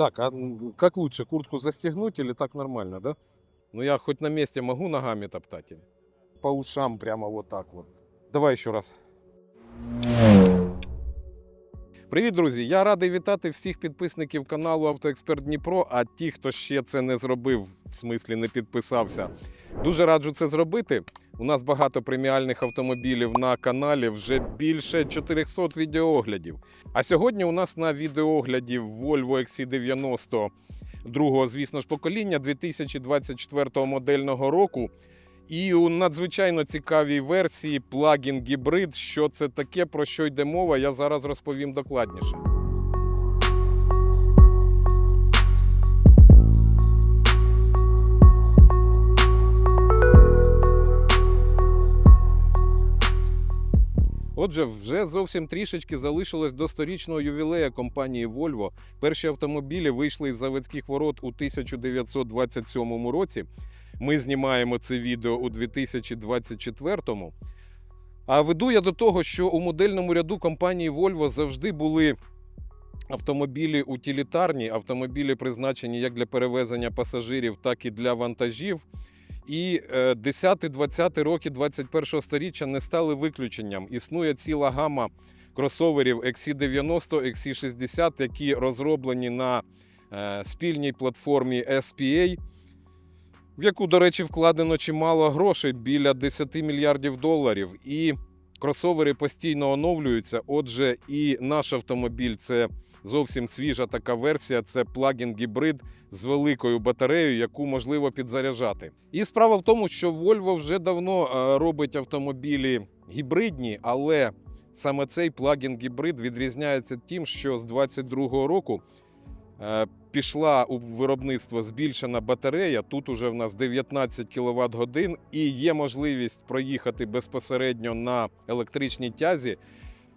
Так, а как лучше, куртку застегнуть или так нормально, да? Ну я хоть на месте могу ногами топтать? По ушам прямо вот так вот. Давай ще раз. Привіт, друзі! Я радий вітати всіх підписників каналу Автоексперт Дніпро. А ті, хто ще це не зробив, в смислі не підписався, дуже раджу це зробити. У нас багато преміальних автомобілів на каналі, вже більше 400 відеооглядів. А сьогодні у нас на відеоогляді Volvo XC90 другого, звісно ж, покоління 2024 модельного року. І у надзвичайно цікавій версії плагін гібрид. Що це таке, про що йде мова, я зараз розповім докладніше. Отже, вже зовсім трішечки залишилось до сторічного ювілея компанії Volvo. Перші автомобілі вийшли із заводських ворот у 1927 році. Ми знімаємо це відео у 2024-му. А веду я до того, що у модельному ряду компанії Volvo завжди були автомобілі утилітарні, автомобілі призначені як для перевезення пасажирів, так і для вантажів. І е, 10-20 роки 21-го сторіччя не стали виключенням. Існує ціла гама кросоверів XC90, XC60, які розроблені на е, спільній платформі SPA, в яку, до речі, вкладено чимало грошей біля 10 мільярдів доларів. І кросовери постійно оновлюються. Отже, і наш автомобіль це зовсім свіжа така версія. Це плагін гібрид з великою батареєю, яку можливо підзаряджати. І справа в тому, що Volvo вже давно е, робить автомобілі гібридні, але саме цей плагін гібрид відрізняється тим, що з 22-го року е, пішла у виробництво збільшена батарея. Тут уже в нас 19 кВт годин, і є можливість проїхати безпосередньо на електричній тязі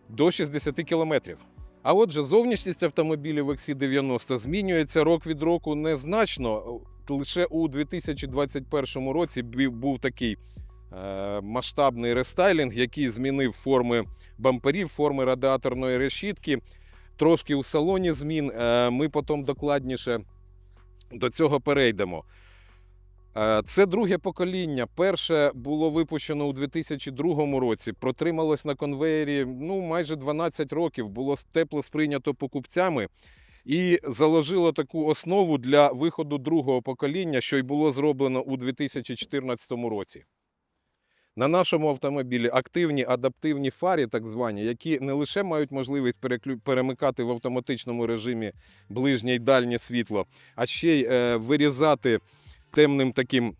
до 60 кілометрів. А отже, зовнішність автомобілів XC90 змінюється рок від року незначно. Лише у 2021 році був такий е, масштабний рестайлінг, який змінив форми бамперів, форми радіаторної решітки. Трошки у салоні змін. Е, Ми потім докладніше до цього перейдемо. Е, Це друге покоління. Перше було випущено у 2002 році. Протрималось на конвеєрі ну, майже 12 років. Було тепло сприйнято покупцями і заложило таку основу для виходу другого покоління, що й було зроблено у 2014 році. На нашому автомобілі активні адаптивні фарі, так звані, які не лише мають можливість перемикати в автоматичному режимі ближнє й дальнє світло, а ще й е, вирізати темним таким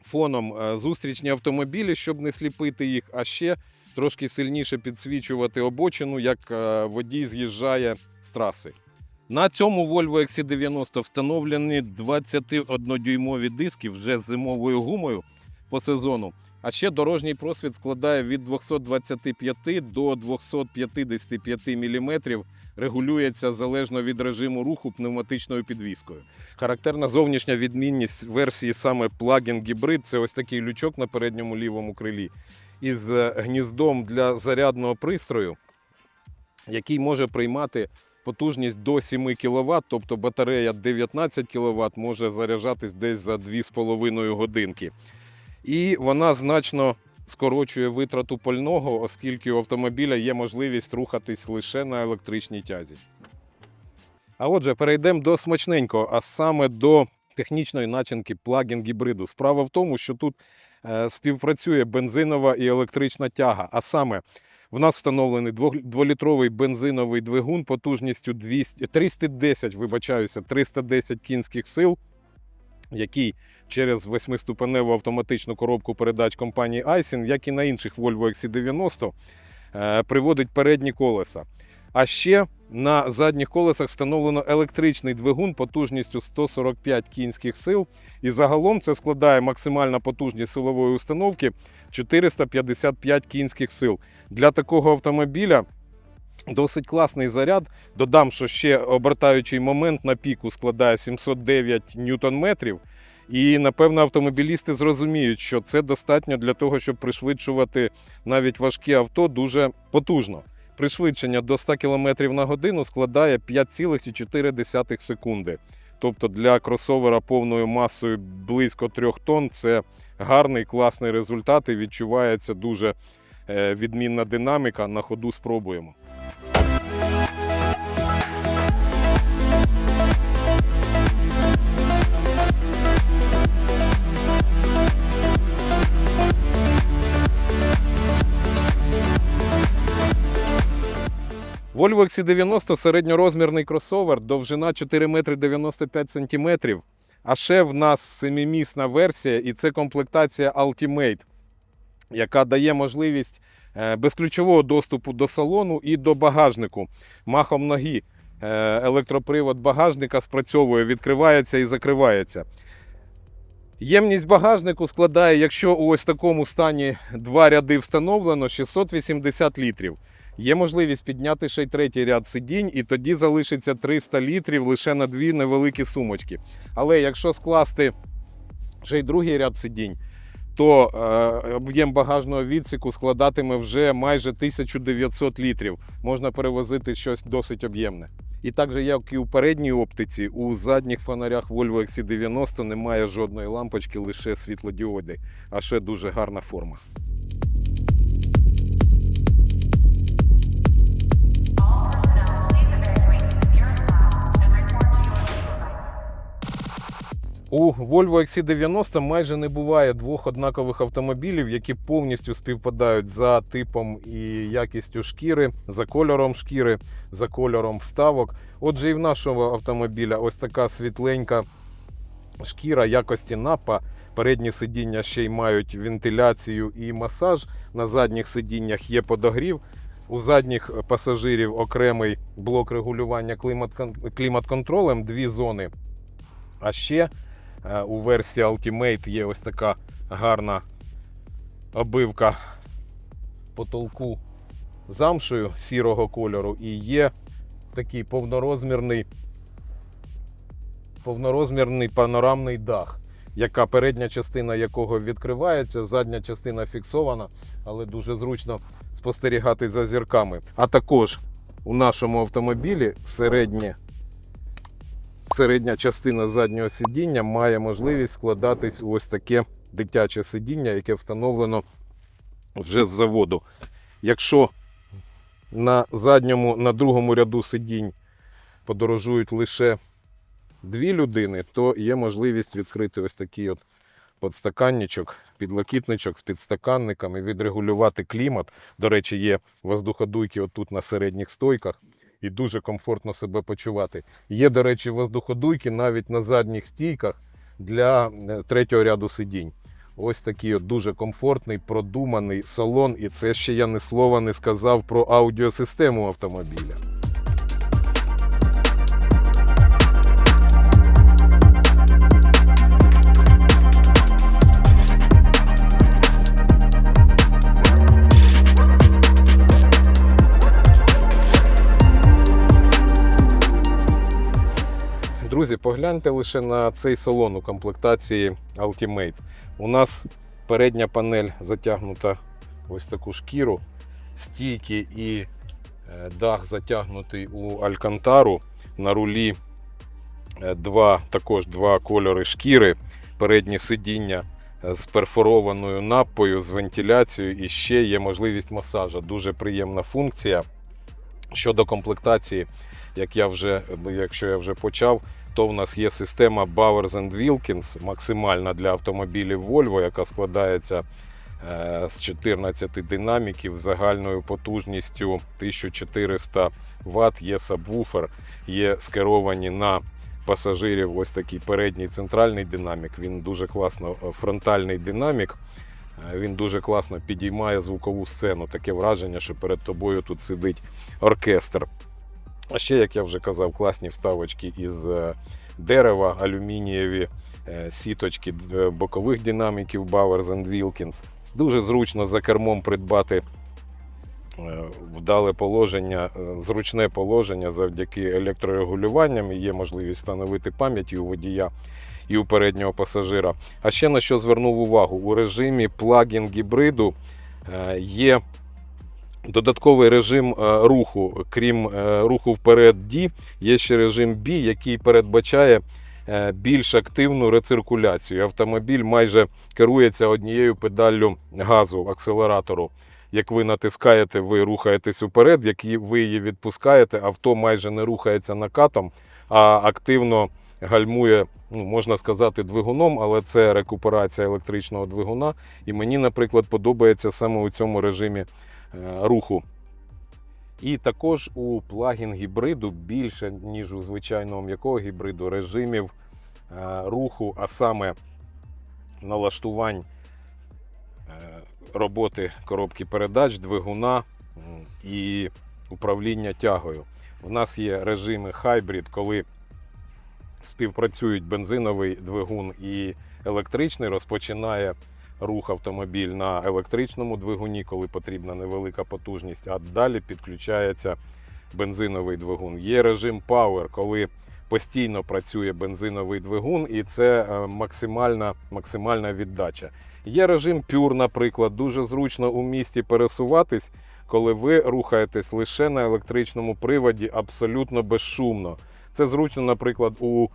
фоном е, зустрічні автомобілі, щоб не сліпити їх, а ще трошки сильніше підсвічувати обочину, як е, водій з'їжджає з траси. На цьому Volvo XC90 встановлені 21-дюймові диски вже з зимовою гумою по сезону. А ще дорожній просвіт складає від 225 до 255 мм, регулюється залежно від режиму руху пневматичною підвіскою. Характерна зовнішня відмінність версії саме плагін гібрид це ось такий лючок на передньому лівому крилі із е, гніздом для зарядного пристрою, який може приймати потужність до 7 кВт, тобто батарея 19 кВт може заряджатись десь за 2,5 годинки. І вона значно скорочує витрату пального, оскільки у автомобіля є можливість рухатись лише на електричній тязі. А отже, перейдемо до смачненького, а саме до технічної начинки плагін гібриду. Справа в тому, що тут е, співпрацює бензинова і електрична тяга. А саме в нас встановлений 2-літровий бензиновий двигун потужністю 200, 310, вибачаюся, 310 кінських сил, який через восьмиступеневу автоматичну коробку передач компанії Aisin, як і на інших Volvo XC90, е, приводить передні колеса. А ще на задніх колесах встановлено електричний двигун потужністю 145 кінських сил. І загалом це складає максимальна потужність силової установки 455 кінських сил. Для такого автомобіля досить класний заряд. Додам, що ще обертаючий момент на піку складає 709 ньютон-метрів. І напевно автомобілісти зрозуміють, що це достатньо для того, щоб пришвидшувати навіть важкі авто дуже потужно. Пришвидшення до 100 км на годину складає 5,4 секунди. Тобто для кросовера повною масою близько 3 тонн це гарний класний результат і відчувається дуже відмінна динаміка. На ходу спробуємо. Volvo XC90 середньорозмірний кросовер, довжина 4 метри 95 сантиметрів. А ще в нас семимісна версія, і це комплектація Ultimate, яка дає можливість е, безключового доступу до салону і до багажнику. Махом ноги е, електропривод багажника спрацьовує, відкривається і закривається. Ємність багажнику складає, якщо у ось такому стані два ряди встановлено, 680 літрів. Є можливість підняти ще й третій ряд сидінь, і тоді залишиться 300 літрів лише на дві невеликі сумочки. Але якщо скласти ще й другий ряд сидінь, то е, об'єм багажного відсіку складатиме вже майже 1900 літрів. Можна перевозити щось досить об'ємне. І так же, як і у передній оптиці, у задніх фонарях Volvo XC90 немає жодної лампочки, лише світлодіоди, а ще дуже гарна форма. У Volvo XC90 майже не буває двох однакових автомобілів, які повністю співпадають за типом і якістю шкіри, за кольором шкіри, за кольором вставок. Отже, і в нашого автомобіля ось така світленька шкіра якості напа. Передні сидіння ще й мають вентиляцію і масаж. На задніх сидіннях є подогрів. У задніх пасажирів окремий блок регулювання клімат- клімат-контролем, дві зони. А ще у версії Ultimate є ось така гарна обивка потолку замшею сірого кольору і є такий повнорозмірний, повнорозмірний панорамний дах, яка передня частина якого відкривається, задня частина фіксована, але дуже зручно спостерігати за зірками. А також у нашому автомобілі середнє середня частина заднього сидіння має можливість складатись у ось таке дитяче сидіння, яке встановлено вже з заводу. Якщо на задньому, на другому ряду сидінь подорожують лише дві людини, то є можливість відкрити ось такий от подстаканничок, підлокітничок з підстаканниками, відрегулювати клімат. До речі, є воздуходуйки отут на середніх стойках і дуже комфортно себе почувати. Є, до речі, воздуходуйки навіть на задніх стійках для е, третього ряду сидінь. Ось такий от дуже комфортний, продуманий салон. І це ще я ні слова не сказав про аудіосистему автомобіля. Друзі, погляньте лише на цей салон у комплектації Ultimate. У нас передня панель затягнута ось таку шкіру, стійки і е, дах затягнутий у Алькантару. На рулі е, два, також два кольори шкіри, передні сидіння з перфорованою напою, з вентиляцією і ще є можливість масажа. Дуже приємна функція. Щодо комплектації, як я вже, якщо я вже почав, то в нас є система Bowers Wilkins, максимальна для автомобілів Volvo, яка складається е, з 14 динаміків загальною потужністю 1400 Вт. Є сабвуфер, є скеровані на пасажирів ось такий передній центральний динамік. Він дуже класно е, фронтальний динамік. Е, Він дуже класно підіймає звукову сцену. Таке враження, що перед тобою тут сидить оркестр. А ще, як я вже казав, класні вставочки із е, дерева, алюмінієві е, сіточки е, бокових динаміків Bowers Wilkins. Дуже зручно за кермом придбати вдале положення, зручне положення завдяки електрорегулюванням. Є можливість встановити пам'ять і у водія і у переднього пасажира. А ще на що звернув увагу, у режимі плагін гібриду є Додатковий режим е, руху, крім е, руху вперед D, є ще режим B, який передбачає е, більш активну рециркуляцію. Автомобіль майже керується однією педаллю газу, акселератору. Як ви натискаєте, ви рухаєтесь уперед, як ви її відпускаєте, авто майже не рухається накатом, а активно гальмує, ну, можна сказати, двигуном, але це рекуперація електричного двигуна. І мені, наприклад, подобається саме у цьому режимі руху. І також у плагін гібриду більше, ніж у звичайного м'якого гібриду, режимів е, руху, а саме налаштувань е, роботи коробки передач, двигуна і управління тягою. У нас є режими хайбрид, коли співпрацюють бензиновий двигун і електричний, розпочинає рух автомобіль на електричному двигуні, коли потрібна невелика потужність, а далі підключається бензиновий двигун. Є режим Power, коли постійно працює бензиновий двигун, і це е, максимальна, максимальна віддача. Є режим Pure, наприклад, дуже зручно у місті пересуватись, коли ви рухаєтесь лише на електричному приводі, абсолютно безшумно. Це зручно, наприклад, у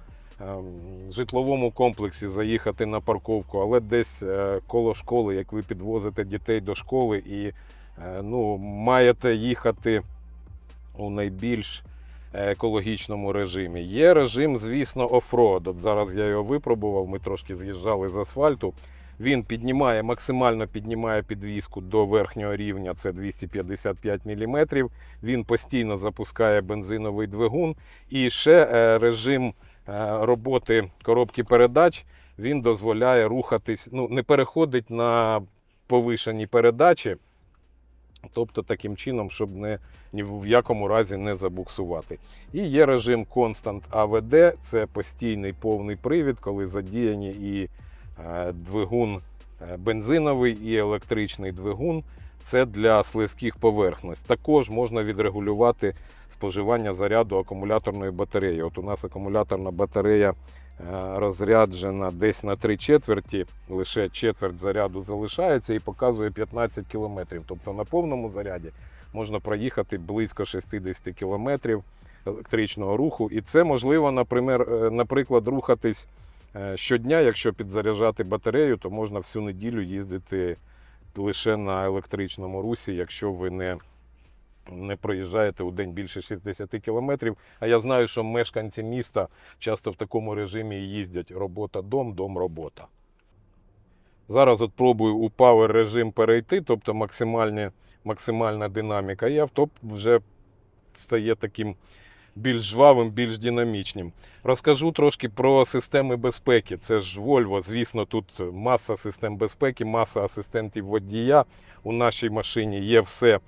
житловому комплексі заїхати на парковку, але десь е, коло школи, як ви підвозите дітей до школи і е, ну, маєте їхати у найбільш екологічному режимі. Є режим, звісно, офроад. От зараз я його випробував, ми трошки з'їжджали з асфальту. Він піднімає, максимально піднімає підвіску до верхнього рівня, це 255 мм. Він постійно запускає бензиновий двигун. І ще е, режим роботи коробки передач він дозволяє рухатись, ну, не переходить на повишені передачі. Тобто таким чином, щоб не, ні в якому разі не забуксувати. І є режим Constant AVD, це постійний повний привід, коли задіяні і е, двигун е, бензиновий, і електричний двигун. Це для слизьких поверхностей. Також можна відрегулювати споживання заряду акумуляторної батареї. От у нас акумуляторна батарея е, розряджена десь на 3 четверті, лише четверть заряду залишається і показує 15 км. Тобто на повному заряді можна проїхати близько 60 км електричного руху. І це можливо, наприклад, наприклад рухатись е, щодня, якщо підзаряджати батарею, то можна всю неділю їздити лише на електричному русі, якщо ви не, не проїжджаєте у день більше 60 кілометрів. А я знаю, що мешканці міста часто в такому режимі їздять робота-дом, дом-робота. Зараз от пробую у Power режим перейти, тобто максимальна динаміка, і авто вже стає таким більш жвавим, більш динамічним. Розкажу трошки про системи безпеки. Це ж Volvo, звісно, тут маса систем безпеки, маса асистентів водія. У нашій машині є все,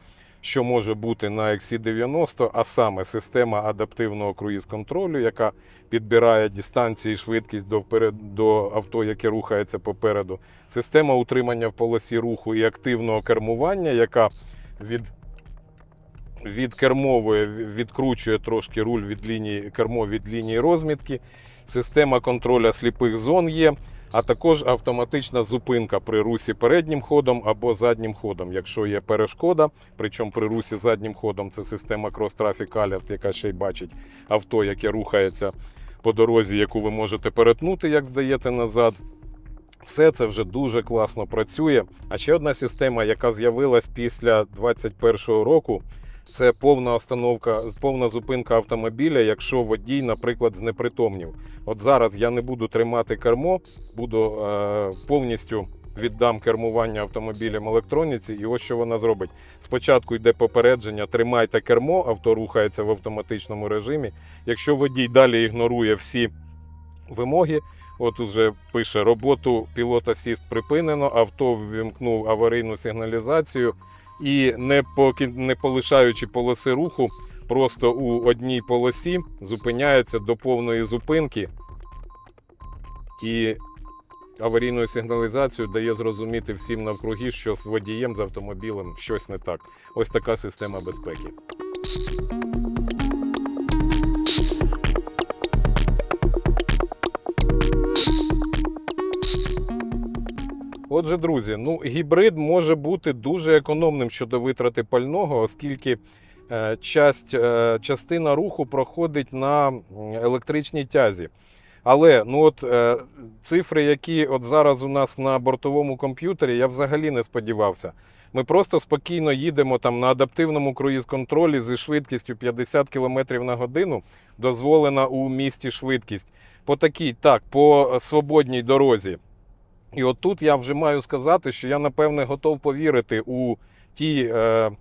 що може бути на XC90, а саме система адаптивного круїз-контролю, яка підбирає дистанцію і швидкість до, вперед, до авто, яке рухається попереду. Система утримання в полосі руху і активного кермування, яка від від кермової відкручує трошки руль від лінії кермо від лінії розмітки. Система контроля сліпих зон є, а також автоматична зупинка при русі переднім ходом або заднім ходом, якщо є перешкода. Причому при русі заднім ходом це система Cross Traffic Alert, яка ще й бачить авто, яке рухається по дорозі, яку ви можете перетнути, як здаєте назад. Все це вже дуже класно працює. А ще одна система, яка з'явилась після 2021 року, це повна остановка, повна зупинка автомобіля, якщо водій, наприклад, знепритомнів. От зараз я не буду тримати кермо, буду е, повністю віддам кермування автомобілем електроніці, і ось що вона зробить. Спочатку йде попередження, тримайте кермо, авто рухається в автоматичному режимі. Якщо водій далі ігнорує всі вимоги, от уже пише роботу пілота сіст припинено, авто ввімкнув аварійну сигналізацію і не поки не полишаючи полоси руху, просто у одній полосі зупиняється до повної зупинки і аварійною сигналізацією дає зрозуміти всім навкруги, що з водієм з автомобілем щось не так. Ось така система безпеки. Отже, друзі, ну гібрид може бути дуже економним щодо витрати пального, оскільки е, часть, е, частина руху проходить на електричній тязі. Але ну от е, цифри, які от зараз у нас на бортовому комп'ютері, я взагалі не сподівався. Ми просто спокійно їдемо там на адаптивному круїз-контролі зі швидкістю 50 км на годину, дозволена у місті швидкість. По такій, так, по свободній дорозі. І от тут я вже маю сказати, що я напевне готов повірити у ті е,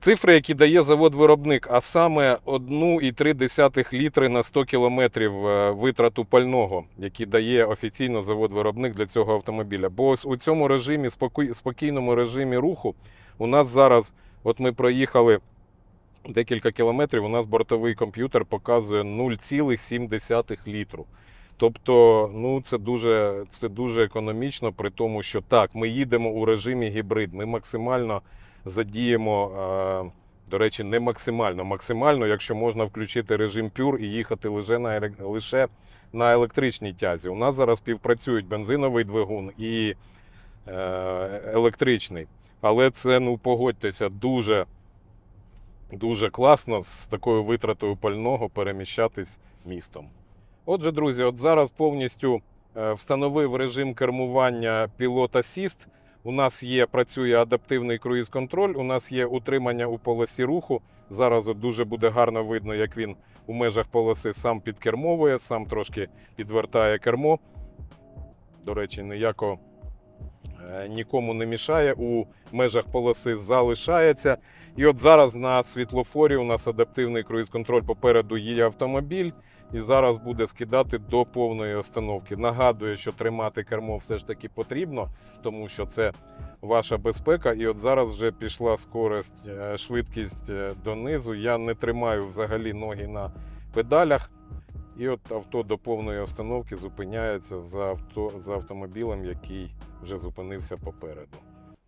цифри, які дає завод-виробник, а саме 1,3 літри на 100 кілометрів е, витрату пального, які дає офіційно завод-виробник для цього автомобіля. Бо ось у цьому режимі, спокійному режимі руху, у нас зараз, от ми проїхали декілька кілометрів, у нас бортовий комп'ютер показує 0,7 літру. Тобто, ну це дуже, це дуже економічно, при тому, що так, ми їдемо у режимі гібрид. Ми максимально задіємо, е, до речі, не максимально. Максимально, якщо можна включити режим пюр і їхати лише на, лише на електричній тязі. У нас зараз співпрацюють бензиновий двигун і е, електричний. Але це, ну погодьтеся, дуже, дуже класно з такою витратою пального переміщатись містом. Отже, друзі, от зараз повністю е, встановив режим кермування пілот Асіст. У нас є працює адаптивний круїз-контроль, у нас є утримання у полосі руху. Зараз от дуже буде гарно видно, як він у межах полоси сам підкермовує, сам трошки підвертає кермо. До речі, ніяко е, нікому не мішає, у межах полоси залишається. І от зараз на світлофорі у нас адаптивний круїз-контроль попереду є автомобіль і зараз буде скидати до повної остановки. Нагадую, що тримати кермо все ж таки потрібно, тому що це ваша безпека. І от зараз вже пішла скорость, е, швидкість е, донизу. Я не тримаю взагалі ноги на педалях. І от авто до повної остановки зупиняється за, авто, за автомобілем, який вже зупинився попереду.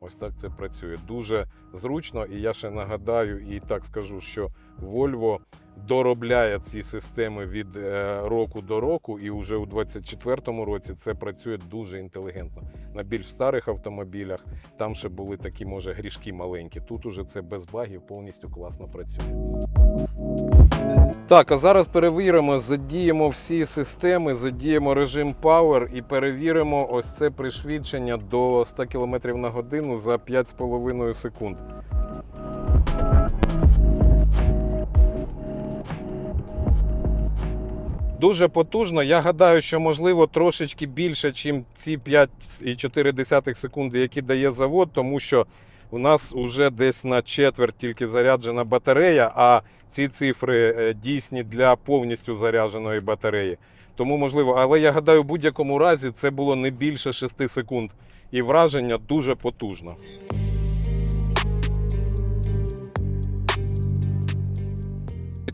Ось так це працює. Дуже зручно, і я ще нагадаю і так скажу, що Volvo доробляє ці системи від е, року до року, і вже у 2024 році це працює дуже інтелігентно. На більш старих автомобілях там ще були такі, може, грішки маленькі. Тут уже це без багів повністю класно працює. Так, а зараз перевіримо, задіємо всі системи, задіємо режим Power і перевіримо ось це пришвидшення до 100 км на годину за 5,5 секунд. Дуже потужно. Я гадаю, що можливо трошечки більше, ніж ці 5,4 секунди, які дає завод, тому що у нас вже десь на четверть тільки заряджена батарея, а ці цифри е, дійсні для повністю зарядженої батареї. Тому можливо, але я гадаю, в будь-якому разі це було не більше 6 секунд. І враження дуже потужно.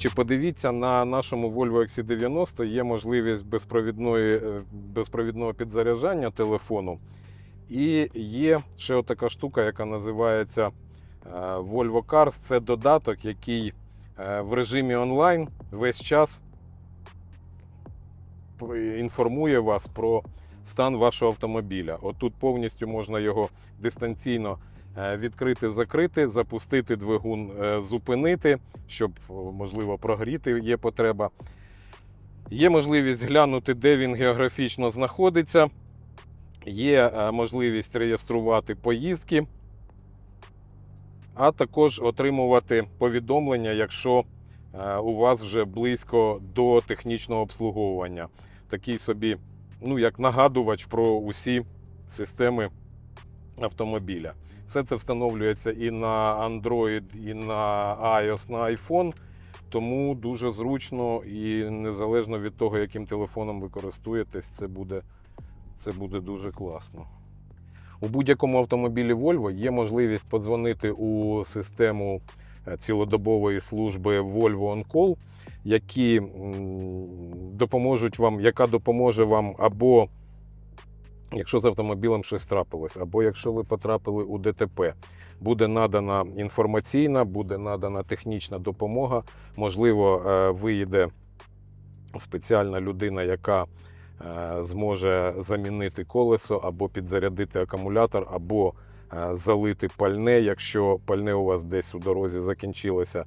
Чи подивіться на нашому Volvo XC90 є можливість безпровідної, е, безпровідного підзаряджання телефону. І є ще така штука, яка називається е, Volvo Cars. Це додаток, який е, в режимі онлайн весь час інформує вас про стан вашого автомобіля. Отут повністю можна його дистанційно відкрити, закрити, запустити двигун, е, зупинити, щоб можливо прогріти є потреба. Є можливість глянути, де він географічно знаходиться. Є е, можливість реєструвати поїздки, а також отримувати повідомлення, якщо е, у вас вже близько до технічного обслуговування. Такий собі, ну, як нагадувач про усі системи автомобіля. Все це встановлюється і на Android, і на iOS, на iPhone. Тому дуже зручно і незалежно від того, яким телефоном ви користуєтесь, це буде, це буде дуже класно. У будь-якому автомобілі Volvo є можливість подзвонити у систему е, цілодобової служби Volvo On Call, які допоможуть вам, яка допоможе вам або якщо з автомобілем щось трапилось, або якщо ви потрапили у ДТП, буде надана інформаційна, буде надана технічна допомога. Можливо, е, виїде спеціальна людина, яка е, зможе замінити колесо або підзарядити акумулятор, або е, залити пальне, якщо пальне у вас десь у дорозі закінчилося.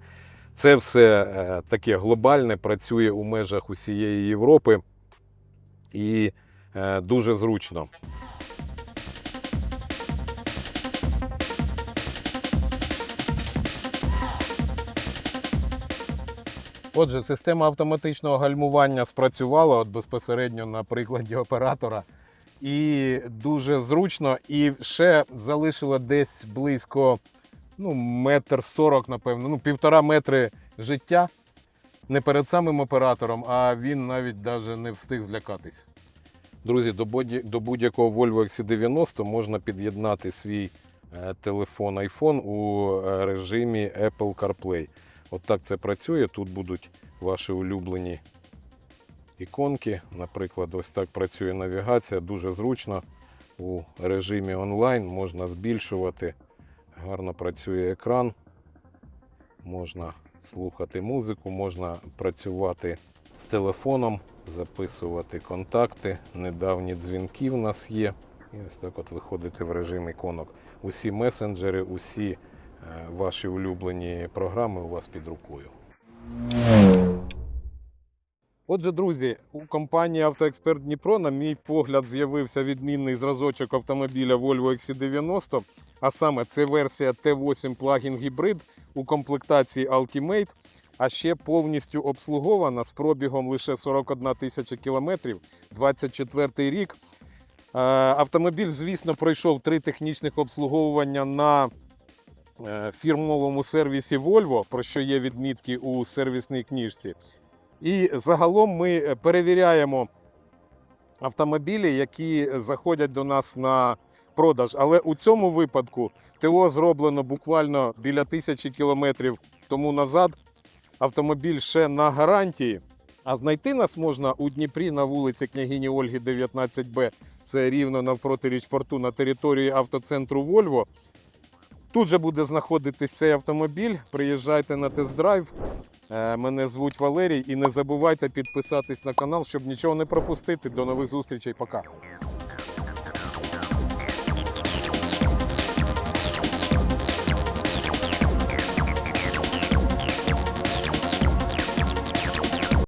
Це все таке глобальне, працює у межах усієї Європи і дуже зручно. Отже, система автоматичного гальмування спрацювала от безпосередньо на прикладі оператора. І дуже зручно. І ще залишило десь близько ну, метр сорок, напевно, ну, півтора метри життя. Не перед самим оператором, а він навіть даже не встиг злякатись. Друзі, до будь- до будь-якого Volvo XC90 можна під'єднати свій е, телефон iPhone у е, режимі Apple CarPlay. От так це працює. Тут будуть ваші улюблені іконки. Наприклад, ось так працює навігація. Дуже зручно. У режимі онлайн можна збільшувати. Гарно працює екран. Можна слухати музику, можна працювати з телефоном, записувати контакти. Недавні дзвінки в нас є. І ось так от виходити в режим іконок. Усі месенджери, усі е, ваші улюблені програми у вас під рукою. Отже, друзі, у компанії Автоексперт Дніпро, на мій погляд, з'явився відмінний зразочок автомобіля Volvo XC90, а саме це версія T8 плагін гібрид у комплектації Ultimate, а ще повністю обслугована з пробігом лише 41 тисяча кілометрів, 24 рік. Е, Автомобіль, звісно, пройшов три технічних обслуговування на е, фірмовому сервісі Volvo, про що є відмітки у сервісній книжці. І загалом ми е, перевіряємо автомобілі, які заходять до нас на продаж. Але у цьому випадку ТО зроблено буквально біля тисячі кілометрів тому назад. Автомобіль ще на гарантії. А знайти нас можна у Дніпрі на вулиці княгині Ольги 19Б. Це рівно навпроти річпорту на території автоцентру Вольво. Тут же буде знаходитись цей автомобіль. Приїжджайте на тест-драйв. Е, Мене звуть Валерій. І не забувайте підписатись на канал, щоб нічого не пропустити. До нових зустрічей. Пока.